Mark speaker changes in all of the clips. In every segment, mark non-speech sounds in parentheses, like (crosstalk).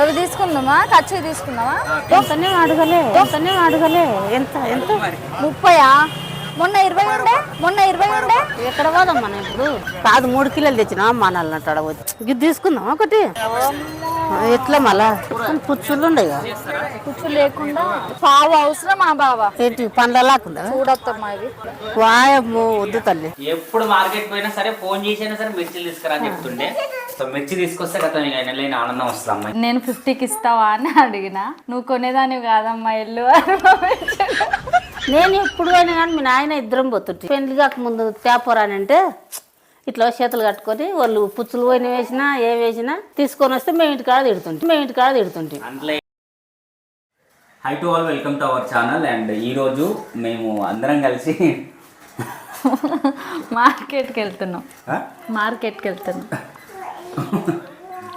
Speaker 1: అవి తీసుకుందామా? ఖర్చు తీసుకుందామా?
Speaker 2: అడగలే? అడగలే? ఎంత ఎంత?
Speaker 1: ముప్పయా? మొన్న ఇరవై ఉండే? మొన్న ఇరవై ఉండే?
Speaker 2: ఎక్కడ పోదాం మనం ఇప్పుడు? కాదు మూడు కిలోలు తెచ్చినా మనల్ని అడగవచ్చు ఇది తీసుకుందాం ఒకటి? ఎట్లా మళ్ళా? పుచ్చులు కదా.
Speaker 1: కూర్చు లేకుండా పావు అవసరమా బావా.
Speaker 2: ఏంటి పండ్ల లాకుందా
Speaker 1: చూడొద్దమ్మా ఇవి
Speaker 2: వాయమ్మో వద్దు తల్లి.
Speaker 3: ఎప్పుడు మార్కెట్ పోయినా సరే ఫోన్ చేసినా సరే మిర్చిలు తీసుకురా అని చెప్తుండే. సో మిర్చి తీసుకొస్తే నెలైన ఆనందం వస్తుంది అమ్మాయి
Speaker 1: నేను ఫిఫ్టీకి ఇస్తావా అని అడిగిన. నువ్వు కొనేదానివి కాదమ్మా ఎల్లు అని.
Speaker 2: నేను ఎప్పుడు పోయినా కానీ మీ నాయన ఇద్దరం పోతుంటే. పెళ్ళి కాక ముందు తేపోరాని అంటే ఇట్లా చేతులు కట్టుకొని వాళ్ళు పుచ్చులు పోయిన వేసినా ఏం వేసినా తీసుకొని వస్తే మేము ఇంటికాడ తిడుతుంటే మేము ఇంటికాడ తిడుతుంటే.
Speaker 3: Hi to all welcome to our channel and ఈరోజు మేము అందరం కలిసి
Speaker 1: మార్కెట్కి వెళ్తున్నాం? మార్కెట్కి వెళ్తున్నాం.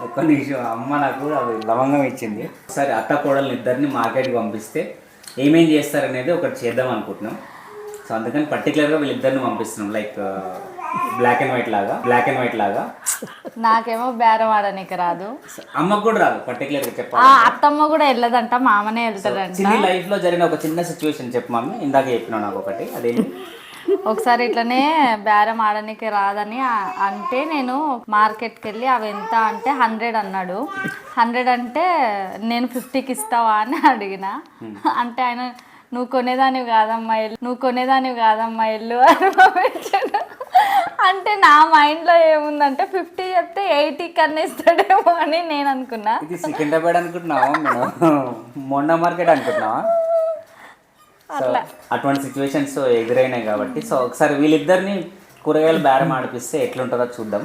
Speaker 3: ఒక్క నిమిషం. అమ్మ నాకు అది లవంగం ఇచ్చింది. సరే అత్త కోడలు ఇద్దరిని మార్కెట్కి పంపిస్తే ఏమేం చేస్తారనేది ఒకటి చేద్దాం అనుకుంటున్నాం. సో అందుకని పర్టికులర్గా వీళ్ళిద్దరిని పంపిస్తున్నాం. లైక్ బ్లాక్ అండ్ వైట్ లాగా బ్లాక్ అండ్ వైట్ లాగా.
Speaker 1: నాకేమో బేరం ఆడనీకి రాదు.
Speaker 3: అమ్మకు కూడా రాదు పర్టికులర్గా
Speaker 1: ఆ
Speaker 3: చెప్పాలి
Speaker 1: అత్తమ్మ కూడా వెళ్ళదంట మామనే వెళ్తాడంట
Speaker 3: చిన్న లైఫ్లో జరిగిన ఒక చిన్న సిచ్యువేషన్ చెప్పు మమ్మీ ఇందాక చెప్పినావు నాకు ఒకటి అదేంటి?
Speaker 1: ఒకసారి ఇట్లనే బేరం ఆడనీకి రాదని అంటే నేను మార్కెట్కి వెళ్ళి అవి ఎంత అంటే హండ్రెడ్ అన్నాడు. హండ్రెడ్ అంటే నేను ఫిఫ్టీకి ఇస్తావా అని అడిగిన. అంటే ఆయన నువ్వు కొనేదానివి కాదమ్మా ఎల్లు నువ్వు కొనేదానివి కాదమ్మా ఎల్లు అని పంపించాడు. అంటే నా మైండ్లో ఏముందంటే ఫిఫ్టీ చెప్తే ఎయిటీ కన్నా ఇస్తాడేమో అని నేను అనుకున్నా.
Speaker 3: ఇది సికింద్రాబాద్ అనుకుంటున్నావా మొండ మార్కెట్ అనుకుంటున్నావా? అటువంటి సిచ్యువేషన్స్ ఎదురైనాయి కాబట్టి సో ఒకసారి వీళ్ళిద్దరిని కూరగాయలు బేరం ఆడిపిస్తే ఎట్లుంటుందో చూద్దాం.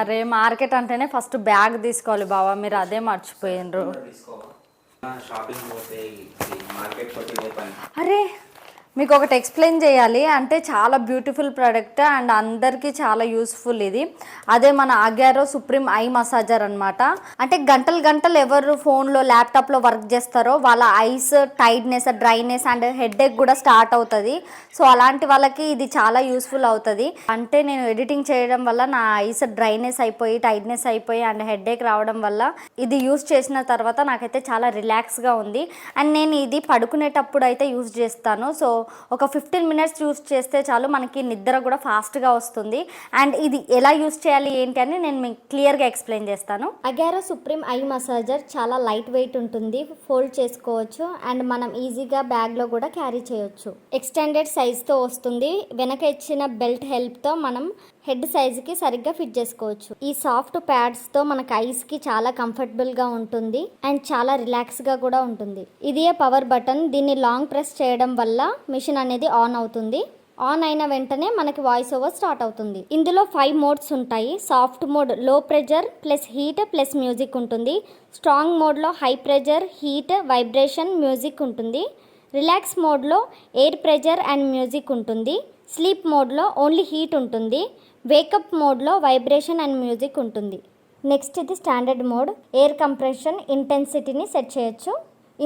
Speaker 3: అరే
Speaker 1: మార్కెట్ అంటేనే ఫస్ట్ బ్యాగ్ తీసుకోవాలి బావా మీరు అదే మర్చిపోయినరు. అరే మీకు ఒకటి ఎక్స్ప్లెయిన్ చేయాలి. అంటే చాలా బ్యూటిఫుల్ ప్రోడక్ట్ అండ్ అందరికీ చాలా యూస్ఫుల్ ఇది. అదే మన అగ్యారో సుప్రీం ఐ మసాజర్ అనమాట అంటే గంటలు గంటలు ఎవరు ఫోన్లో ల్యాప్టాప్లో వర్క్ చేస్తారో వాళ్ళ eyes tightness dryness and headache కూడా స్టార్ట్ అవుతుంది. సో అలాంటి వాళ్ళకి ఇది చాలా యూస్ఫుల్ అవుతుంది. అంటే నేను ఎడిటింగ్ చేయడం వల్ల నా ఐస్ డ్రైనెస్ అయిపోయి టైట్నెస్ అయిపోయి అండ్ హెడేక్ రావడం వల్ల ఇది యూస్ చేసిన తర్వాత నాకైతే చాలా రిలాక్స్గా ఉంది. అండ్ నేను ఇది పడుకునేటప్పుడు అయితే యూస్ చేస్తాను. సో ఒక ఫిఫ్టీన్ మినిట్స్ యూస్ చేస్తే చాలు మనకి నిద్ర కూడా ఫాస్ట్గా వస్తుంది. అండ్ ఇది ఎలా యూస్ చేయాలి ఏంటి అని నేను మీకు క్లియర్గా ఎక్స్ప్లెయిన్ చేస్తాను. అగారో సుప్రీం ఐ మసాజర్ చాలా లైట్ వెయిట్ ఉంటుంది. ఫోల్డ్ చేసుకోవచ్చు. అండ్ మనం ఈజీగా బ్యాగ్లో కూడా క్యారీ చేయొచ్చు. ఎక్స్టెండెడ్ సైజ్తో వస్తుంది. వెనక ఇచ్చిన బెల్ట్ హెల్ప్తో మనం హెడ్ సైజుకి సరిగ్గా ఫిట్ చేసుకోవచ్చు. ఈ సాఫ్ట్ ప్యాడ్స్తో మనకు ఐస్కి చాలా కంఫర్టబుల్గా ఉంటుంది. అండ్ చాలా రిలాక్స్గా కూడా ఉంటుంది. ఇదే పవర్ బటన్ దీన్ని లాంగ్ ప్రెస్ చేయడం వల్ల మిషన్ అనేది ఆన్ అవుతుంది. ఆన్ అయిన వెంటనే మనకి వాయిస్ ఓవర్ స్టార్ట్ అవుతుంది. ఇందులో ఫైవ్ మోడ్స్ ఉంటాయి. సాఫ్ట్ మోడ్లో pressure plus heat plus music ఉంటుంది. స్ట్రాంగ్ మోడ్లో high pressure heat vibration music ఉంటుంది. రిలాక్స్ మోడ్లో ఎయిర్ ప్రెజర్ అండ్ మ్యూజిక్ ఉంటుంది. స్లీప్ మోడ్లో ఓన్లీ హీట్ ఉంటుంది. వేకప్ మోడ్లో వైబ్రేషన్ అండ్ మ్యూజిక్ ఉంటుంది. నెక్స్ట్ ఇది స్టాండర్డ్ మోడ్. ఎయిర్ కంప్రెషన్ ఇంటెన్సిటీని సెట్ చేయొచ్చు.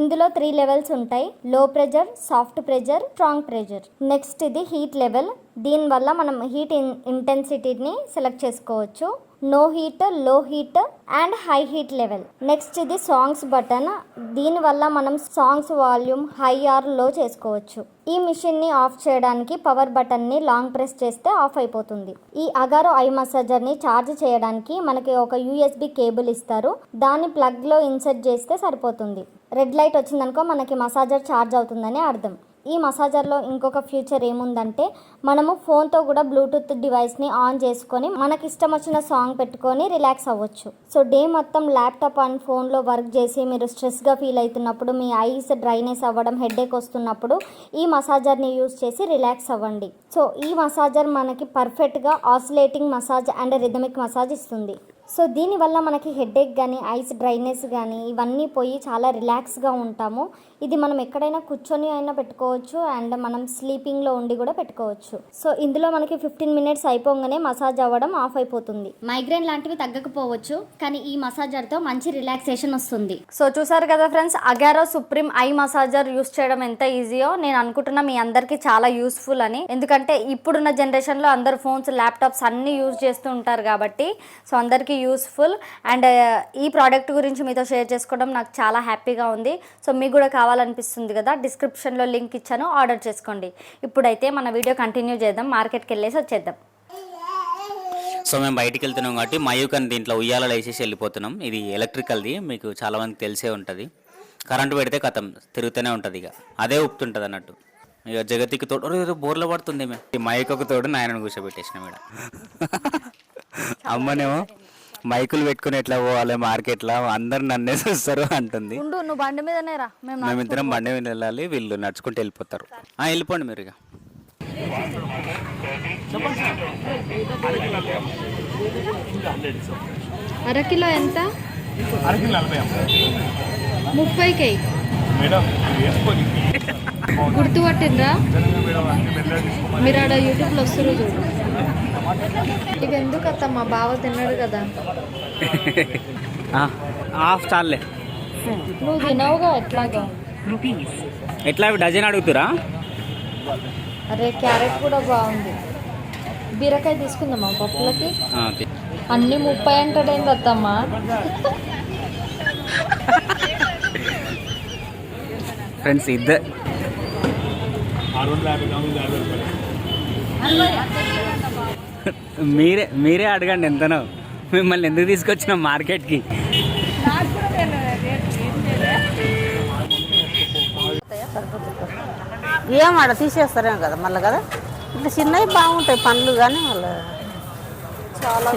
Speaker 1: ఇందులో త్రీ లెవెల్స్ ఉంటాయి. Low pressure soft pressure strong pressure. Next ఇది హీట్ లెవెల్. దీనివల్ల మనం హీట్ ఇన్ ఇంటెన్సిటీని సెలెక్ట్ చేసుకోవచ్చు. No హీట్లో heat and high heat level next ఇది సాంగ్స్ బటన్ దీనివల్ల మనం సాంగ్స్ వాల్యూమ్ హై ఆర్లో చేసుకోవచ్చు. ఈ మిషన్ని ఆఫ్ చేయడానికి పవర్ బటన్ని లాంగ్ ప్రెస్ చేస్తే ఆఫ్ అయిపోతుంది. ఈ అగారో ఐ మసాజర్ని ఛార్జ్ చేయడానికి మనకి ఒక యూఎస్బి కేబుల్ ఇస్తారు. దాన్ని ప్లగ్లో ఇన్సర్ట్ చేస్తే సరిపోతుంది. రెడ్ లైట్ వచ్చిందనుకో మనకి మసాజర్ ఛార్జ్ అవుతుందని అర్థం. ఈ మసాజర్లో ఇంకొక ఫ్యూచర్ ఏముందంటే మనము ఫోన్తో కూడా బ్లూటూత్ డివైస్ని ఆన్ చేసుకొని మనకి ఇష్టం వచ్చిన సాంగ్ పెట్టుకొని రిలాక్స్ అవ్వచ్చు. సో డే మొత్తం ల్యాప్టాప్ అండ్ ఫోన్లో వర్క్ చేసి మీరు స్ట్రెస్గా ఫీల్ అవుతున్నప్పుడు మీ ఐస్ డ్రైనెస్ అవ్వడం హెడేక్ వస్తున్నప్పుడు ఈ మసాజర్ని యూస్ చేసి రిలాక్స్ అవ్వండి. సో ఈ మసాజర్ మనకి పర్ఫెక్ట్గా oscillating massage and rhythmic massage ఇస్తుంది. సో దీనివల్ల మనకి హెడేక్ కానీ ఐస్ డ్రైనెస్ కానీ ఇవన్నీ పోయి చాలా రిలాక్స్గా ఉంటాము. ఇది మనం ఎక్కడైనా కూర్చొని అయినా పెట్టుకోవచ్చు అండ్ మనం స్లీపింగ్లో ఉండి కూడా పెట్టుకోవచ్చు. సో ఇందులో మనకి ఫిఫ్టీన్ మినిట్స్ అయిపోగానే మసాజ్ అవ్వడం ఆఫ్ అయిపోతుంది. మైగ్రేన్ లాంటివి తగ్గకపోవచ్చు కానీ ఈ మసాజర్తో మంచి రిలాక్సేషన్ వస్తుంది. సో చూసారు కదా friends Agaro supreme eye massager use చేయడం ఎంత ఈజీయో నేను అనుకుంటున్నా మీ అందరికీ చాలా యూస్ఫుల్ అని. ఎందుకంటే ఇప్పుడున్న జనరేషన్లో అందరు ఫోన్స్ ల్యాప్టాప్స్ అన్నీ యూజ్ చేస్తూ ఉంటారు కాబట్టి సో అందరికీ
Speaker 4: అందరికీ యూస్ఫుల్ అండ్ ఈ ప్రోడక్ట్ గురించి మీతో షేర్ చేసుకోవడం నాకు చాలా హ్యాపీగా ఉంది. సో మీకు కూడా కావాలనిపిస్తుంది కదా డిస్క్రిప్షన్లో లింక్ ఇచ్చాను ఆర్డర్ చేసుకోండి. ఇప్పుడైతే మన వీడియో కంటిన్యూ చేద్దాం మార్కెట్కి వెళ్ళేసి వచ్చేద్దాం.
Speaker 3: సో మేము బయటికి వెళ్తున్నాం కాబట్టి మయూక్ అని దీంట్లో ఉయ్యాలలో వేసేసి వెళ్ళిపోతున్నాం. ఇది ఎలక్ట్రికల్ది మీకు చాలా మందికి తెలిసే ఉంటుంది. కరెంటు పెడితే కథం తిరుగుతూనే ఉంటుంది ఇక. అదే ఊపుతుంటుంది అన్నట్టు. ఇక జగతికి తోడు "ఒరేయ్, ఏదో బోర్లో పడుతుంది మే ఈ మైక్ తోడు నాయనను కూర్చోబెట్టేసిన మేడం. అమ్మనేమో మైకులు పెట్టుకుని ఎట్లా పోవాలి మార్కెట్లో అందరు నన్నే చూస్తారు అంటుంది.
Speaker 4: ఉండు నువ్వు బండి మీదనే రా. మేము
Speaker 3: మేమిద్దరం బండి మీద వెళ్ళాలి వీళ్ళు నడుచుకుంటూ వెళ్ళిపోతారు. ఆ, వెళ్ళిపోండి మీరు ఇక.
Speaker 4: అరకిలో ఎంత?
Speaker 5: అరకి నలభై అమ్మ.
Speaker 4: ముప్పైకి.
Speaker 5: మేడం వేసుకోండి
Speaker 4: గుర్తుపట్టిండ్రా? మీరు ఆడ యూట్యూబ్లో వస్తారు చూడు. ఇవి ఎందుకు అత్త మా బావ తిన్నాడు కదా.
Speaker 3: హాఫ్ చాలే
Speaker 4: నువ్వు తినవుగా ఎట్లాగా?
Speaker 3: ఎట్లా డజన్ అడుగుతురా?
Speaker 4: అరే క్యారెట్ కూడా బాగుంది. బీరకాయ తీసుకుందామా పప్పులకి? అన్ని ముప్పై అంటాడేంది అత్తమ్మా?
Speaker 3: ఫ్రెండ్స్ ఇద్దరు
Speaker 5: ఆరు వందల యాభై నాలుగు యాభై రూపాయలు
Speaker 3: మీరే మీరే అడగండి ఎంతనో. మిమ్మల్ని ఎందుకు తీసుకొచ్చినాం మార్కెట్కి?
Speaker 2: ఏం ఆడ తీసేస్తారేమో కదా మళ్ళీ కదా? ఇట్లా చిన్నవి బాగుంటాయి పండ్లు కానీ వాళ్ళు
Speaker 4: చాలా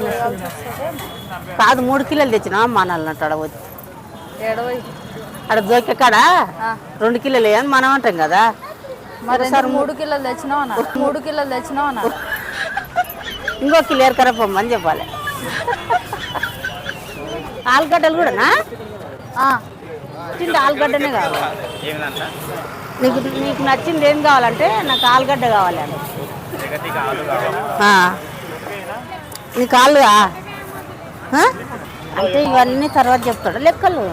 Speaker 2: కాదు మూడు కిలోలు తెచ్చినా మానాలు ఆడ వచ్చి ఆడ దొరికే కాడ రెండు కిలోలు వేయని మనం అంటాం కదా.
Speaker 4: మరి ఎందుకు మూడు కిలోలు తెచ్చినావు మూడు కిలోలు తెచ్చినావు
Speaker 2: ఇంకో కిలో ఎరకర పొమ్మని చెప్పాలి. ఆలుగడ్డలు కూడానా? తింటే ఆలుగడ్డనే కావాలి. నీకు నీకు నచ్చింది ఏం కావాలంటే నాకు ఆలుగడ్డ కావాలి. నీకు ఆలుగా ఆ? అంటే ఇవన్నీ తర్వాత చెప్తాడు. లెక్కలు.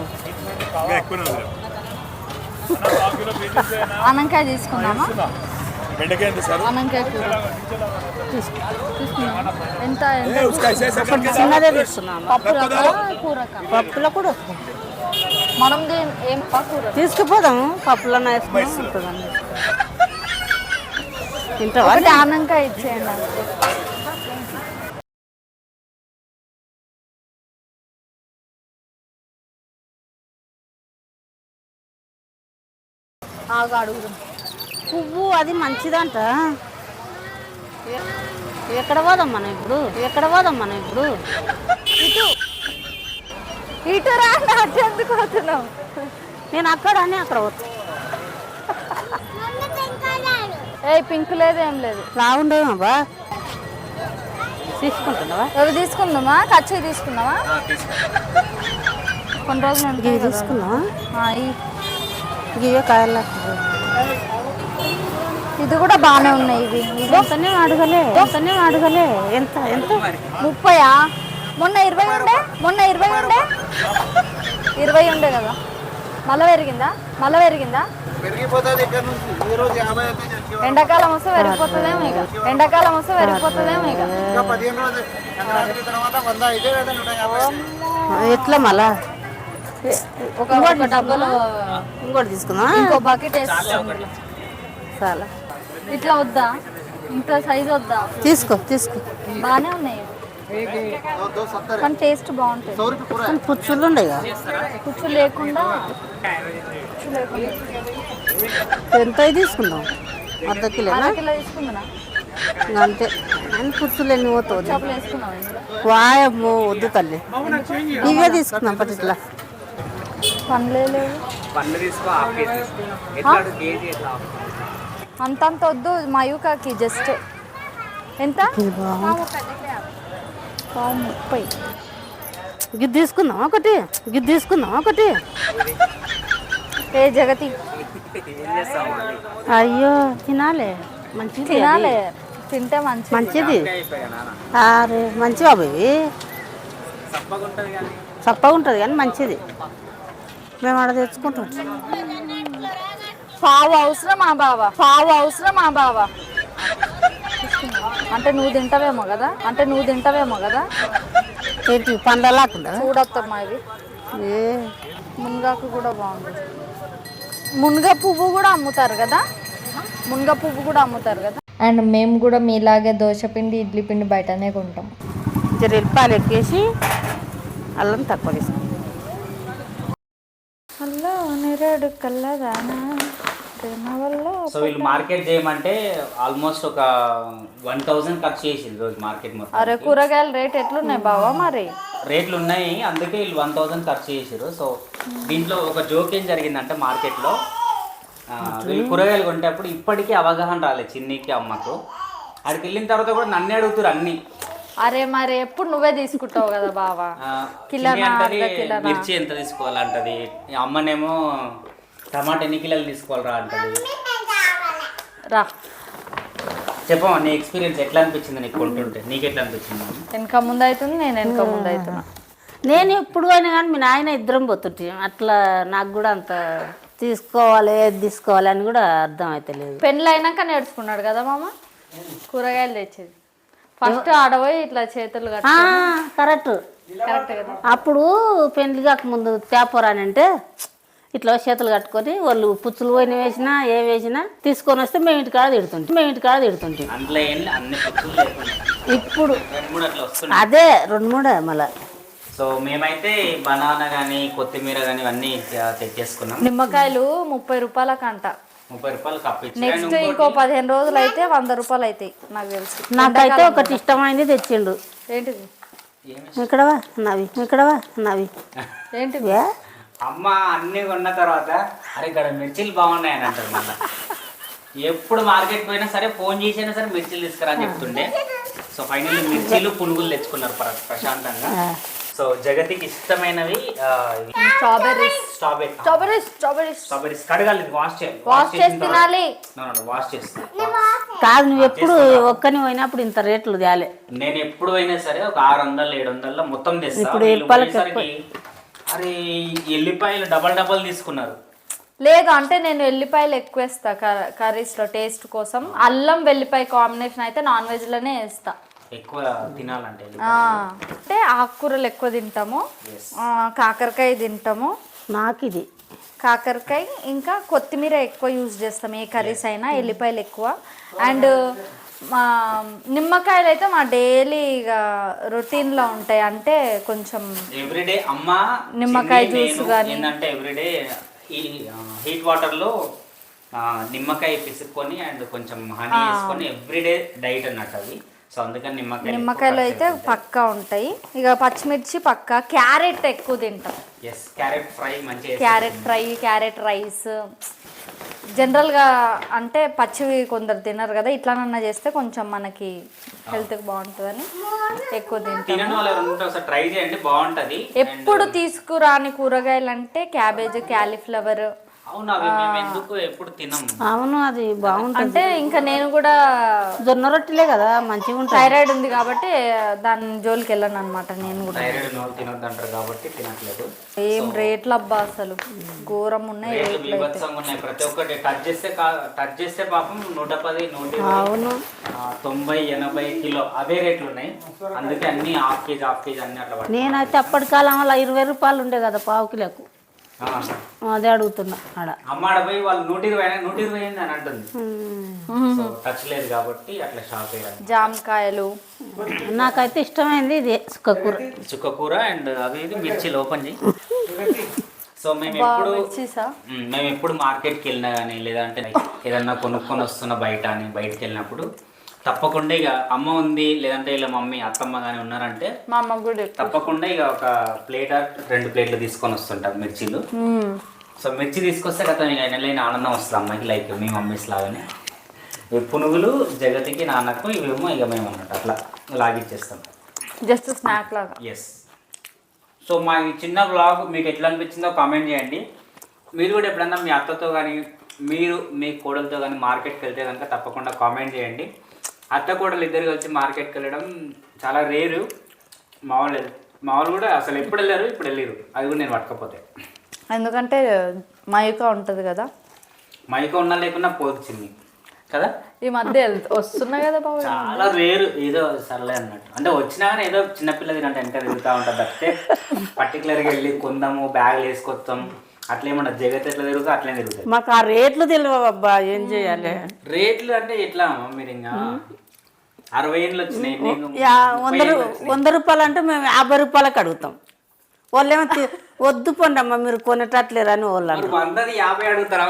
Speaker 2: (laughs)
Speaker 4: అనంకాయ తీసుకుందామా?
Speaker 5: బెండకాయ ఎంత సార్
Speaker 4: అనంకాయ కూర తీసుకుందామా ఎంత ఎంత
Speaker 2: ఒకటి చిన్నదే తీసుకున్నాను
Speaker 4: పప్పు రకా కూర?
Speaker 2: పప్పులో కూడా
Speaker 4: మనం ఏం పప్పు కూర
Speaker 2: తీసుకుపోదాము పప్పులో తింటావా?
Speaker 4: ఒకటి ఆనంకాయ ఇచ్చేయండి. ఆగు అడుగుదాం.
Speaker 2: పువ్వు అది మంచిదంట. ఎక్కడ పోదాం మనం ఇప్పుడు? ఎక్కడ పోదాం మనం ఇప్పుడు?
Speaker 4: ఇటు. ఇటు రా ఎందుకు పోతున్నావు?
Speaker 2: నేను అక్కడ అని అక్కడ పోతా.
Speaker 4: ఏ పింక్ లేదు ఏం లేదు.
Speaker 2: బాగుండేమో బా తీసుకుంటున్నావా?
Speaker 4: అవి తీసుకుందామా? ఖర్చు తీసుకుందామా? కొన్ని రోజులు ఈ-
Speaker 2: ఇవే. కాయలు
Speaker 4: ఇది కూడా బాగానే ఉన్నాయి ఇవి.
Speaker 2: ఎంతనే అడగలే ఎంతనే అడగలే. ఎంత ఎంత?
Speaker 4: ముప్పయా? మొన్న ఇరవై ఉండే మొన్న ఇరవై ఉండే. ఇరవై ఉండే కదా. మళ్ళా పెరిగిందా? మళ్ళా పెరిగిందా? ఎండాకాలం వస్తే పెరిగిపోతుందేమో ఇక. ఎండాకాలం వస్తే పెరిగిపోతుందేమో ఇక.
Speaker 2: ఎట్లా మళ్ళా?
Speaker 4: ఒక డబ్బాలో
Speaker 2: ఇంకోటి తీసుకుందాం
Speaker 4: ఇంకో బకెట్ వేస్తాం
Speaker 2: చాలా.
Speaker 4: ఇట్లా వద్దా? ఇంత సైజ్ వద్దా?
Speaker 2: తీసుకో తీసుకో.
Speaker 4: బాగానే ఉన్నాయి. కానీ టేస్ట్ బాగుంటుంది
Speaker 2: కానీ పుచ్చులు కదా
Speaker 4: కుచ్చు లేకుండా
Speaker 2: ఎంత తీసుకుందాం? అర్ధ
Speaker 4: అర కిలో తీసుకుందా
Speaker 2: అంతే. అని పుచ్చులు ఎన్ని
Speaker 4: ఇందులో.
Speaker 2: వాయమ్మో వద్దు తల్లి. ఇవే తీసుకుందాం పట్టు ఇట్లా.
Speaker 4: పండ్లే
Speaker 3: పండ్లు తీసుకో
Speaker 4: అంతంత వద్దు మయూకాకి జస్ట్ ఎంత? ముప్పై.
Speaker 2: గిద్ది తీసుకుందాం ఒకటి గిద్ది తీసుకుందాం ఒకటి.
Speaker 4: ఏ జగతి?
Speaker 2: అయ్యో తినాలే. మంచిది
Speaker 4: తినాలి. తింటే మంచి
Speaker 2: మంచిది. అరే మంచి బాబు ఇవి.
Speaker 3: సప్పగా ఉంటుంది కానీ.
Speaker 2: చప్పగా ఉంటుంది కానీ మంచిది. మేము ఆడ తెచ్చుకుంటాం.
Speaker 4: పావు అవసరం మా బావ? పావు అవసరం మా బావ? అంటే నువ్వు తింటావేమో కదా? అంటే నువ్వు తింటావేమో కదా?
Speaker 2: ఏంటి పండ్ల లాకుండా
Speaker 4: చూడొత్తమ్మా ఇవి
Speaker 2: ఏ?
Speaker 4: మునగాకు కూడా బాగుంది. మునగ పువ్వు కూడా అమ్ముతారు కదా? మునగ పువ్వు కూడా అమ్ముతారు కదా? అండ్ మేము కూడా మీలాగే దోశ పిండి ఇడ్లీ పిండి బయటనే కొంటాం.
Speaker 2: జర ఎల్లిపాయలు ఎక్కేసి అల్లం తక్కువ తీసుకుంటాం
Speaker 4: హలో నెరడు కల్లదానా ప్రేమ వల్ల
Speaker 3: సో వీళ్ళు మార్కెట్ చేయమంటే ఆల్మోస్ట్ ఒక వన్ థౌసండ్ ఖర్చు చేసింది రోజు మార్కెట్ మొత్తం
Speaker 4: అరే కూరగాయల రేట్ ఎట్లున్నాయి బావా మరి?
Speaker 3: రేట్లు ఉన్నాయి అందుకే వీళ్ళు వన్ థౌసండ్ ఖర్చు చేసారు సో దీంట్లో ఒక జోక్ ఏం జరిగిందంటే మార్కెట్లో ఆ, వీళ్ళు కూరగాయలు కొంటేప్పుడు ఇప్పటికీ అవగాహన రాలేదు చిన్నికి అమ్మకు. అక్కడికి వెళ్ళిన తర్వాత కూడా నన్ను అడుగుతారు అన్ని.
Speaker 4: అరే మరి ఎప్పుడు నువ్వే తీసుకుంటావు కదా బావా? కిలోనా?
Speaker 3: మిర్చి ఎంత తీసుకోవాలంటది. అమ్మనేమో టమాటా ఎన్ని కిలోలు తీసుకోవాలరా అంటది?
Speaker 4: రా.
Speaker 3: చెప్పమ్మా నీ ఎక్స్పీరియన్స్ ఎట్లా అనిపించింది నీకు కొంటుంటే? నీకు ఎట్లా అనిపించింది?
Speaker 4: వెనక ముందు అవుతుంది నేను వెనక ముందు అవుతున్నా
Speaker 2: నేను ఎప్పుడు అయినా కానీ మీ నాయన ఇద్దరం పోతుంటే. అట్లా నాకు కూడా అంత తీసుకోవాలి ఏది తీసుకోవాలి అని కూడా అర్థం అయితే లేదు.
Speaker 4: పెళ్ళి అయినాక నేర్చుకున్నాడు కదా మామ? కూరగాయలు తెచ్చేది. ఫస్ట్ ఆడపోయి ఇట్లా చేతులు కట్ట
Speaker 2: కరెక్ట్.
Speaker 4: కరెక్ట్ కదా.
Speaker 2: అప్పుడు పెళ్ళి కాకముందు తేపోరాని అంటే ఇట్లా చేతులు కట్టుకొని వాళ్ళు పుచ్చులు పోయిన వేసినా ఏ వేసినా తీసుకొని వస్తే మేము ఇంటి కాడ తిడుతుంటే. మేము ఇంటి కాడ తిడుతుంటే. ఇప్పుడు అదే రెండు మూడే మళ్ళా.
Speaker 3: సో మేమైతే బనానా కానీ కొత్తిమీర కానీ ఇవన్నీ తెచ్చేసుకున్నాం.
Speaker 4: నిమ్మకాయలు ముప్పై రూపాయలకి అంట
Speaker 3: ముప్పై రూపాయలు ఇచ్చి
Speaker 4: నెక్స్ట్ ఇంకో పదిహేను రోజులు అయితే వంద రూపాయలు అవుతాయి నాకు తెలిసి.
Speaker 2: నాకైతే ఒకటి ఇష్టమైంది తెచ్చిండు.
Speaker 4: ఏంటిది?
Speaker 2: ఇక్కడవా నవి. ఇక్కడవా నవి.
Speaker 4: ఏంటిది?
Speaker 2: ఏ?
Speaker 3: అమ్మ అన్ని కొన్న తర్వాత అరే ఇక్కడ మిర్చిలు బాగున్నాయి అని అంటారు మళ్ళీ. ఎప్పుడు మార్కెట్ పోయినా సరే ఫోన్ చేసినా సరే మిర్చిలు తీసుకురా అని చెప్తుండే. సో ఫైనల్లీ మిర్చిలు పునుగులు తెచ్చుకున్నారు ప్ర- ప్రశాంతంగా. సో జగతికి ఇష్టమైనవి
Speaker 4: strawberries.
Speaker 3: Strawberry
Speaker 4: strawberries strawberries.
Speaker 3: Strawberries కడగాలి వాష్ చేయాలి.
Speaker 4: వాష్ చేసి తినాలి.
Speaker 3: వాష్ చేస్తా.
Speaker 2: కాదు నువ్వు ఎప్పుడు ఒక్కని పోయినప్పుడు ఇంత రేట్లు తేలే.
Speaker 3: నేను ఎప్పుడు అయినా సరే ఒక ఆరు వందలు ఏడు వందల్లో మొత్తం తెస్తా.
Speaker 2: ఇప్పుడు
Speaker 3: అరే ఎల్లిపాయలు డబల్ డబల్ తీసుకున్నారు.
Speaker 4: లేదు అంటే నేను ఎల్లిపాయలు ఎక్కువ వేస్తా కర్రీస్ కర్రీస్లో టేస్ట్ కోసం. అల్లం వెల్లిపాయ కాంబినేషన్ అయితే నాన్ వెజ్లోనే వేస్తా.
Speaker 3: ఎక్కువ తినాలంటే
Speaker 4: ఆ, అంటే ఆకుకూరలు ఎక్కువ తింటాము. ఆ, కాకరకాయ తింటాము.
Speaker 2: నాకు ఇది
Speaker 4: కాకరకాయ ఇంకా కొత్తిమీర ఎక్కువ యూజ్ చేస్తాం ఏ కర్రీస్ అయినా ఎల్లిపాయలు ఎక్కువ. అండ్ మా నిమ్మకాయలు అయితే మా డైలీ ఇక రొటీన్లో ఉంటాయి. అంటే కొంచెం
Speaker 3: ఎవ్రీడే అమ్మ
Speaker 4: నిమ్మకాయ జ్యూస్ గాని.
Speaker 3: ఏంటంటే ఎవ్రీడే ఈ హీట్ వాటర్లో నిమ్మకాయ పిసుక్కొని అండ్ కొంచెం హనీ వేసుకొని ఎవ్రీడే డైట్ అన్నట్టు అది సో అందుకని నిమ్మకాయ
Speaker 4: నిమ్మకాయలు అయితే పక్కా ఉంటాయి. ఇక పచ్చిమిర్చి పక్కా. క్యారెట్ ఎక్కువ తింటాం.
Speaker 3: ఎస్ క్యారెట్ ఫ్రై మంచిగా
Speaker 4: క్యారెట్ ఫ్రై క్యారెట్ రైస్ జనరల్గా అంటే పచ్చివి కొందరు తినరు కదా ఇట్లానన్నా చేస్తే కొంచెం మనకి హెల్త్కి బాగుంటుందని ఎక్కువ తింటాం
Speaker 3: తినని వాళ్ళు ఎవరైనా ఉంటే ఒకసారి ట్రై చేయండి బాగుంటది.
Speaker 4: ఎప్పుడు తీసుకురాని కూరగాయలు అంటే క్యాబేజ్ క్యాలీఫ్లవర్
Speaker 3: అవును అవి మేము ఎందుకు ఎప్పుడు తినం?
Speaker 2: అవును అది బాగుంటుంది.
Speaker 4: అంటే ఇంకా నేను కూడా
Speaker 2: జొన్న రొట్టెలే కదా మంచిగా ఉంటాయి
Speaker 4: థైరాయిడ్ ఉంది కాబట్టి దాని జోలికి వెళ్ళను అనమాట నేను కూడా.
Speaker 3: థైరాయిడ్ నోరు తినొద్దు అంటారు కాబట్టి తినట్లేదు.
Speaker 4: ఏం రేట్లు అబ్బా అసలు? ఘోరం ఉన్నాయి
Speaker 3: రేట్లు
Speaker 4: రేట్లు అయితే.
Speaker 3: బీభత్సంగా ఉన్నాయి. ప్రతి ఒక్కటి టచ్ చేస్తే కా- టచ్ చేస్తే పాపం నూట పది నూట ఇరవై
Speaker 2: అవును.
Speaker 3: ఆ, తొంభై ఎనభై కిలో అవే రేట్లు ఉన్నాయి. అందుకే అన్ని హాఫ్ కేజీ హాఫ్ కేజీ అన్ని అట్లా.
Speaker 2: నేనైతే అప్పటి కాలం వల్ల ఇరవై రూపాయలు ఉండే కదా పావు కిలోకు. అదే అడుగుతున్నా ఆడ.
Speaker 3: అమ్మాడ పోయి వాళ్ళు నూట ఇరవై నూట ఇరవై అయింది అని అంటుంది. సో టచ్ లేదు కాబట్టి అట్లా షాప్ అయ్యాను
Speaker 4: జామకాయలు.
Speaker 2: నాకైతే ఇష్టమైంది ఇది సుక్క కూర.
Speaker 3: చుక్క కూర అండ్ అవి ఇది మిర్చిలు ఓపెన్ చేయి. సో మేము ఎప్పుడు మేము ఎప్పుడు మార్కెట్కి వెళ్ళినా కానీ లేదంటే ఏదన్నా కొనుక్కొని వస్తున్న బయట అని బయటకు వెళ్ళినప్పుడు తప్పకుండా ఇక అమ్మ ఉంది లేదంటే ఇలా మమ్మీ అత్తమ్మ కానీ ఉన్నారంటే
Speaker 4: మా అమ్మ కూడా.
Speaker 3: తప్పకుండా ఇక ఒక ప్లేట్ రెండు ప్లేట్లు తీసుకొని వస్తుంటారు మిర్చీలు. సో మిర్చి తీసుకొస్తే గత ఇక ఎనలేని ఆనందం వస్తుంది అమ్మాయికి లైక్ మీ మమ్మీస్ లాగానే. ఈ పునుగులు జగతికి నాన్నకు ఇవేమో ఇక మేము అన్నట్టు అట్లా లాగిచ్చేస్తాం.
Speaker 4: జస్ట్ స్నాక్ లాగా.
Speaker 3: ఎస్ సో మా ఈ చిన్న బ్లాగ్ మీకు ఎట్లా అనిపించిందో కామెంట్ చేయండి. మీరు కూడా ఎప్పుడన్నా మీ అత్తతో కానీ మీరు మీ కోడలతో కానీ మార్కెట్కి వెళ్తే కనుక తప్పకుండా కామెంట్ చేయండి. అత్త కోడలు ఇద్దరు కలిసి మార్కెట్కి వెళ్ళడం చాలా రేరు. మా వాళ్ళు వెళ్- మా వాళ్ళు కూడా అసలు ఎప్పుడు వెళ్ళారు ఇప్పుడు వెళ్ళారు అది కూడా నేను పట్టకపోతే.
Speaker 4: ఎందుకంటే మయూక ఉంటుంది కదా.
Speaker 3: మైక ఉన్నా లేకున్నా పోతుంది కదా?
Speaker 4: ఈ మధ్య వస్తున్నా కదా బాబు.
Speaker 3: చాలా వేరు ఏదో సర్లే అన్నట్టు. అంటే వచ్చినా కానీ ఏదో చిన్నపిల్ల తినంటే వెనక తిరుగుతూ ఉంటుంది తప్పితే పర్టికులర్గా వెళ్ళి కొందాము బ్యాగులు వేసుకొస్తాం. అట్లా ఏమన్నా జగత్ ఎట్లా తిరుగుతా అట్లే తిరుగుతుంది
Speaker 2: మాకు ఆ రేట్లు తెలియవు అబ్బా ఏం చేయాలి?
Speaker 3: రేట్లు అంటే ఎట్లా అమ్మ మీరు ఇంకా అరవై ఏళ్ళు వచ్చినాయి
Speaker 2: యా వంద రూ- వంద రూపాయలు అంటే మేము యాభై రూపాయలకు అడుగుతాం. వాళ్ళేమో తి- వద్దు పండి అమ్మ మీరు కొనేటట్లేరు అని వాళ్ళు
Speaker 3: మరి
Speaker 2: అంటారు.
Speaker 3: వందది యాభై అడుగుతారా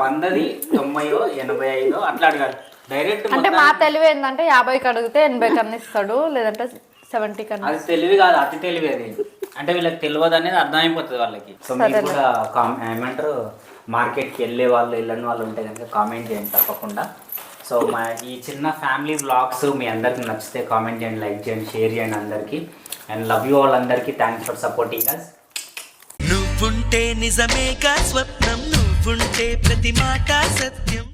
Speaker 3: వందది తొంభైయో ఎనభై ఐదో అట్లా అడగాలి. డైరెక్ట్
Speaker 4: అంటే మా తెలివి ఏంటంటే యాభైకి అడిగితే ఎనభై కన్నా ఇస్తాడు లేదంటే సెవెంటీ కన్నా
Speaker 3: అది తెలివి కాదు అతి తెలివి అది. అంటే వీళ్ళకి తెలియదు అనేది అర్థమైపోతుంది వాళ్ళకి. సో మీరు కూడా కామ్- ఏమంటారు మార్కెట్కి వెళ్ళే వాళ్ళు వెళ్ళని వాళ్ళు ఉంటే కనుక కామెంట్ చేయండి తప్పకుండా. సో మా ఈ చిన్న ఫ్యామిలీ వ్లాగ్స్ మీ అందరికి నచ్చితే కామెంట్ చేయండి లైక్ చేయండి షేర్ చేయండి అందరికీ. అండ్ లవ్ యూ ఆల్ అందరికీ థ్యాంక్స్ ఫర్ సపోర్టింగ్ అస్
Speaker 6: నువ్వుంటే నిజమేగా స్వప్నం నువ్వుంటే ప్రతి మాట సత్యం.